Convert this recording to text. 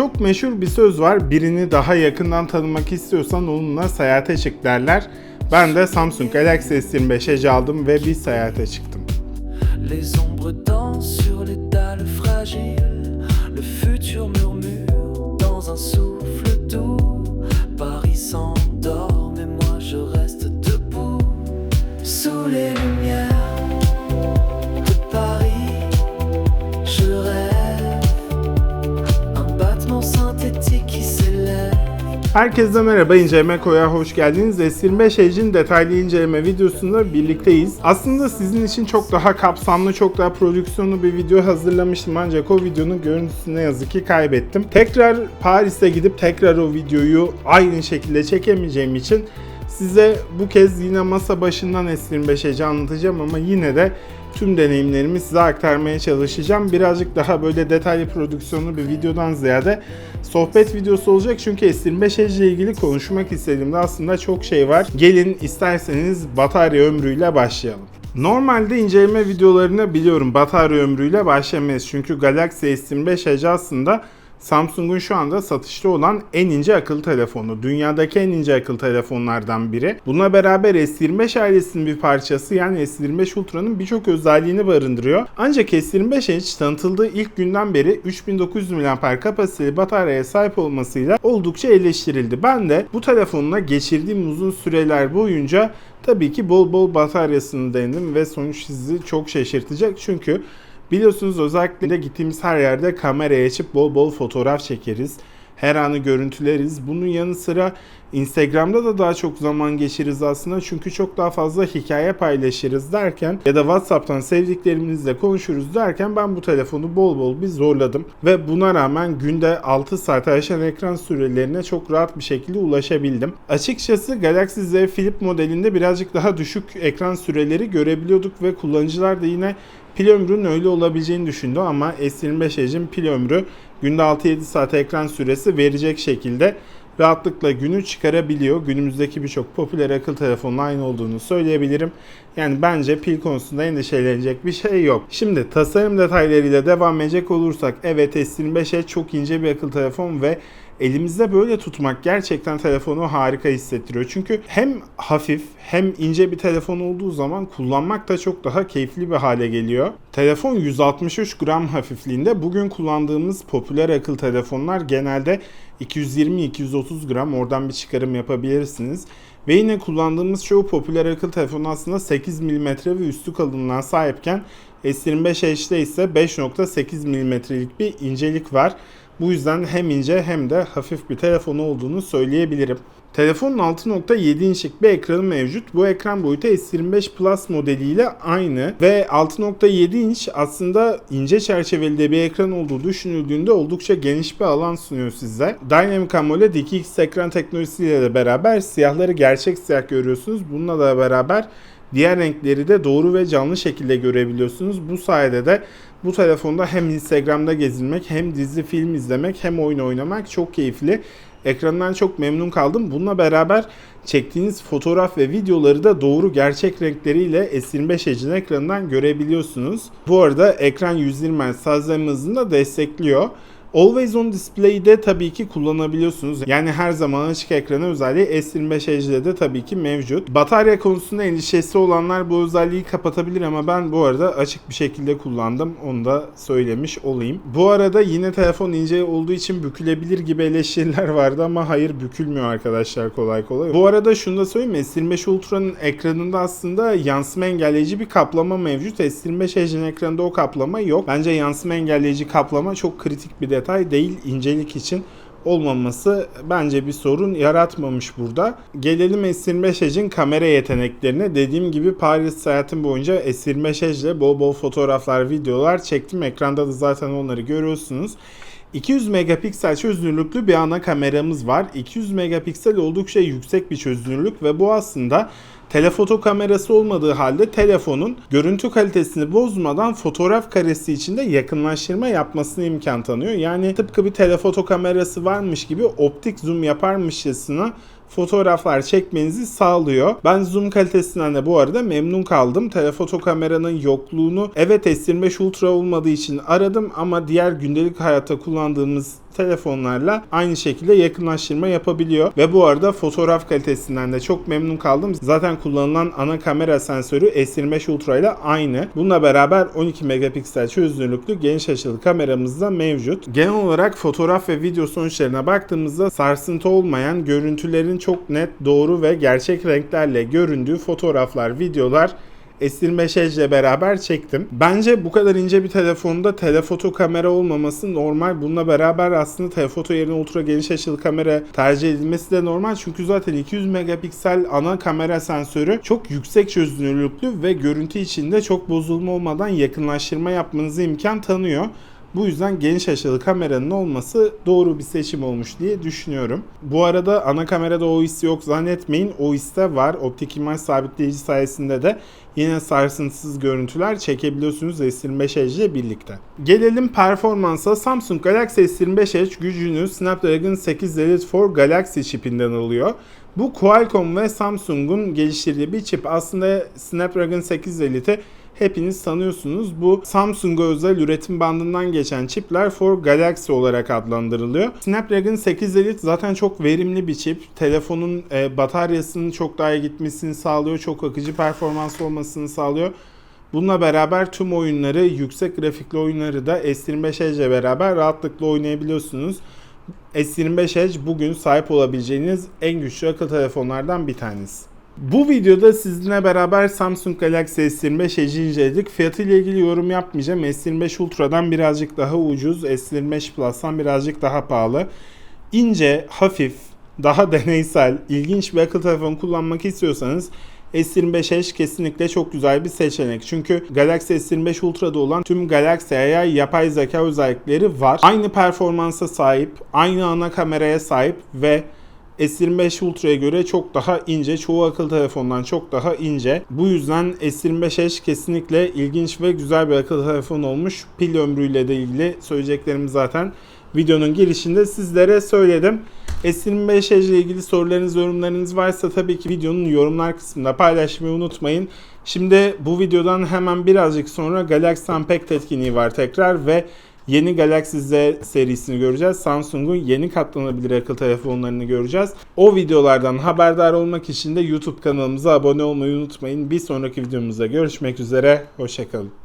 Çok meşhur bir söz var. Birini daha yakından tanımak istiyorsan onunla seyahate çık derler. Ben de Samsung Galaxy S25 Edge aldım ve bir seyahate çıktım. Les ombres dansent sur les dalles fragiles. Le futur murmure dans un souffle Herkese merhaba, inceleme koya hoş geldiniz. S25 Edge'in detaylı inceleme videosunda birlikteyiz. Aslında sizin için çok daha kapsamlı, çok daha prodüksiyonlu bir video hazırlamıştım ancak o videonun görüntüsünü ne yazık ki kaybettim. Tekrar Paris'e gidip tekrar o videoyu aynı şekilde çekemeyeceğim için size bu kez yine masa başından S25 Edge'i anlatacağım ama yine de tüm deneyimlerimi size aktarmaya çalışacağım. Birazcık daha böyle detaylı prodüksiyonlu bir videodan ziyade sohbet videosu olacak çünkü S25 Edge ile ilgili konuşmak istediğimde aslında çok şey var. Gelin isterseniz batarya ömrüyle başlayalım. Normalde inceleme videolarını biliyorum batarya ömrüyle başlamayız çünkü Galaxy S25 Edge aslında Samsung'un şu anda satışta olan en ince akıllı telefonu. Dünyadaki en ince akıllı telefonlardan biri. Bununla beraber S25 ailesinin bir parçası yani S25 Ultra'nın birçok özelliğini barındırıyor. Ancak S25 Edge tanıtıldığı ilk günden beri 3900 mAh kapasiteli bataryaya sahip olmasıyla oldukça eleştirildi. Ben de bu telefonla geçirdiğim uzun süreler boyunca tabii ki bol bol bataryasını denedim ve sonuç sizi çok şaşırtacak. Çünkü Biliyorsunuz özellikle gittiğimiz her yerde kamerayı açıp bol bol fotoğraf çekeriz. Her anı görüntüleriz. Bunun yanı sıra Instagram'da da daha çok zaman geçiririz aslında. Çünkü çok daha fazla hikaye paylaşırız derken ya da WhatsApp'tan sevdiklerimizle konuşuruz derken ben bu telefonu bol bol bir zorladım. Ve buna rağmen günde 6 saate aşan ekran sürelerine çok rahat bir şekilde ulaşabildim. Açıkçası Galaxy Z Flip modelinde birazcık daha düşük ekran süreleri görebiliyorduk ve kullanıcılar da yine pil ömrünün öyle olabileceğini düşündü ama S25 Edge'in pil ömrü günde 6-7 saat ekran süresi verecek şekilde rahatlıkla günü çıkarabiliyor. Günümüzdeki birçok popüler akıllı telefonla aynı olduğunu söyleyebilirim. Yani bence pil konusunda endişelenecek bir şey yok. Şimdi tasarım detaylarıyla devam edecek olursak evet S25 Edge çok ince bir akıllı telefon ve elimizde böyle tutmak gerçekten telefonu harika hissettiriyor. Çünkü hem hafif hem ince bir telefon olduğu zaman kullanmak da çok daha keyifli bir hale geliyor. Telefon 163 gram hafifliğinde. Bugün kullandığımız popüler akıllı telefonlar genelde 220-230 gram oradan bir çıkarım yapabilirsiniz. Ve yine kullandığımız çoğu popüler akıllı telefon aslında 8 mm ve üstü kalınlığına sahipken S25 Edge'de ise 5.8 mm'lik bir incelik var. Bu yüzden hem ince hem de hafif bir telefon olduğunu söyleyebilirim. Telefonun 6.7 inçlik bir ekranı mevcut. Bu ekran boyutu S25 Plus modeliyle aynı ve 6.7 inç aslında ince çerçeveli de bir ekran olduğu düşünüldüğünde oldukça geniş bir alan sunuyor size. Dynamic AMOLED 2x ekran teknolojisiyle de beraber siyahları gerçek siyah görüyorsunuz. Bununla da beraber diğer renkleri de doğru ve canlı şekilde görebiliyorsunuz. Bu sayede de bu telefonda hem Instagram'da gezinmek hem dizi film izlemek hem oyun oynamak çok keyifli. Ekrandan çok memnun kaldım. Bununla beraber çektiğiniz fotoğraf ve videoları da doğru gerçek renkleriyle S25 Edge'in ekranından görebiliyorsunuz. Bu arada ekran 120 Hz hızını da destekliyor. Always on Display'de tabii ki kullanabiliyorsunuz. Yani her zaman açık ekranı özelliği S25 Edge'de de tabii ki mevcut. Batarya konusunda endişesi olanlar bu özelliği kapatabilir ama ben bu arada açık bir şekilde kullandım. Onu da söylemiş olayım. Bu arada yine telefon ince olduğu için bükülebilir gibi eleştiriler vardı ama hayır bükülmüyor arkadaşlar kolay kolay. Bu arada şunu da söyleyeyim S25 Ultra'nın ekranında aslında yansıma engelleyici bir kaplama mevcut. S25 Edge'in ekranında o kaplama yok. Bence yansıma engelleyici kaplama çok kritik bir detay değil incelik için olmaması bence bir sorun yaratmamış burada. Gelelim S25 Edge'in kamera yeteneklerine. Dediğim gibi Paris seyahatim boyunca S25 Edge ile bol bol fotoğraflar, videolar çektim. Ekranda da zaten onları görüyorsunuz. 200 megapiksel çözünürlüklü bir ana kameramız var. 200 megapiksel oldukça yüksek bir çözünürlük ve bu aslında telefoto kamerası olmadığı halde telefonun görüntü kalitesini bozmadan fotoğraf karesi içinde yakınlaştırma yapmasına imkan tanıyor. Yani tıpkı bir telefoto kamerası varmış gibi optik zoom yaparmışçasına fotoğraflar çekmenizi sağlıyor. Ben zoom kalitesinden de bu arada memnun kaldım. Telefoto kameranın yokluğunu evet S25 Ultra olmadığı için aradım ama diğer gündelik hayatta kullandığımız telefonlarla aynı şekilde yakınlaştırma yapabiliyor. Ve bu arada fotoğraf kalitesinden de çok memnun kaldım. Zaten kullanılan ana kamera sensörü S25 Ultra ile aynı. Bununla beraber 12 megapiksel çözünürlüklü geniş açılı kameramız da mevcut. Genel olarak fotoğraf ve video sonuçlarına baktığımızda sarsıntı olmayan, görüntülerin çok net, doğru ve gerçek renklerle göründüğü fotoğraflar, videolar S25 Edge ile beraber çektim. Bence bu kadar ince bir telefonda telefoto kamera olmaması normal. Bununla beraber aslında telefoto yerine ultra geniş açılı kamera tercih edilmesi de normal. Çünkü zaten 200 megapiksel ana kamera sensörü çok yüksek çözünürlüklü ve görüntü içinde çok bozulma olmadan yakınlaştırma yapmanızı imkan tanıyor. Bu yüzden geniş açılı kameranın olması doğru bir seçim olmuş diye düşünüyorum. Bu arada ana kamerada OIS yok zannetmeyin. OIS'te var. Optik imaj sabitleyici sayesinde de yine sarsıntısız görüntüler çekebiliyorsunuz S25 Edge ile birlikte. Gelelim performansa. Samsung Galaxy S25 Edge gücünü Snapdragon 8 Elite 4 Galaxy çipinden alıyor. Bu Qualcomm ve Samsung'un geliştirdiği bir çip. Aslında Snapdragon 8 Elite'i hepiniz tanıyorsunuz. Bu Samsung'a özel üretim bandından geçen çipler for Galaxy olarak adlandırılıyor. Snapdragon 8 Elite zaten çok verimli bir çip. Telefonun e, bataryasının çok daha iyi gitmesini sağlıyor. Çok akıcı performans olmasını sağlıyor. Bununla beraber tüm oyunları, yüksek grafikli oyunları da S25 Edge beraber rahatlıkla oynayabiliyorsunuz. S25 Edge bugün sahip olabileceğiniz en güçlü akıllı telefonlardan bir tanesi. Bu videoda sizinle beraber Samsung Galaxy S25 Edge'i inceledik. Fiyatı ile ilgili yorum yapmayacağım. S25 Ultra'dan birazcık daha ucuz, S25 Plus'tan birazcık daha pahalı. İnce, hafif, daha deneysel, ilginç bir akıllı telefon kullanmak istiyorsanız S25 Edge kesinlikle çok güzel bir seçenek. Çünkü Galaxy S25 Ultra'da olan tüm Galaxy AI yapay zeka özellikleri var. Aynı performansa sahip, aynı ana kameraya sahip ve S25 Ultra'ya göre çok daha ince, çoğu akıllı telefondan çok daha ince. Bu yüzden S25 Edge kesinlikle ilginç ve güzel bir akıllı telefon olmuş. Pil ömrüyle de ilgili söyleyeceklerimi zaten videonun girişinde sizlere söyledim. S25 Edge ile ilgili sorularınız, yorumlarınız varsa tabii ki videonun yorumlar kısmında paylaşmayı unutmayın. Şimdi bu videodan hemen birazcık sonra Galaxy Unpacked etkinliği var tekrar ve Yeni Galaxy Z serisini göreceğiz. Samsung'un yeni katlanabilir akıllı telefonlarını göreceğiz. O videolardan haberdar olmak için de YouTube kanalımıza abone olmayı unutmayın. Bir sonraki videomuzda görüşmek üzere. Hoşçakalın.